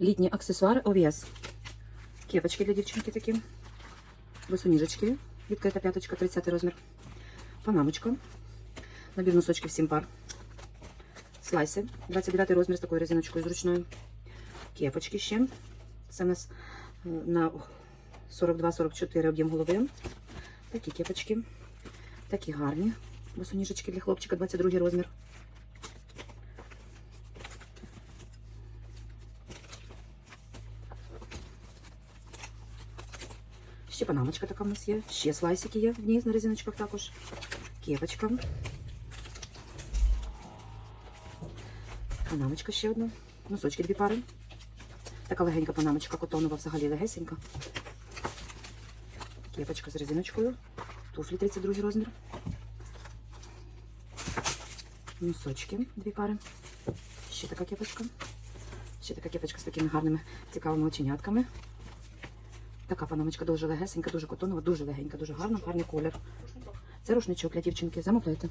Літні аксесуари ОВС. Кепочки для дівчинки такі. Босоніжечки. Відкрита п'яточка, 30 розмір. Панамочка. Набір носочків 7 пар. Слайси. 29 розмір з такою резиночкою зручною. Кепочки ще. Це у нас е, на 42-44 об'єм голови. Такі кепочки. Такі гарні. Босоніжечки для хлопчика, 22 розмір. Ще панамочка така в нас є. Ще слайсики є в ній на резиночках також. Кепочка. Панамочка ще одна. Носочки дві пари. Така легенька панамочка, котонова, взагалі легесенька. Кепочка з резиночкою. Туфлі 32 розмір. Носочки дві пари. Ще така кепочка. Ще така кепочка з такими гарними цікавими оченятками. Така панамочка дуже легесенька, дуже котонова, дуже легенька, дуже гарна, гарний колір. Це рушничок для дівчинки. Замовляйте.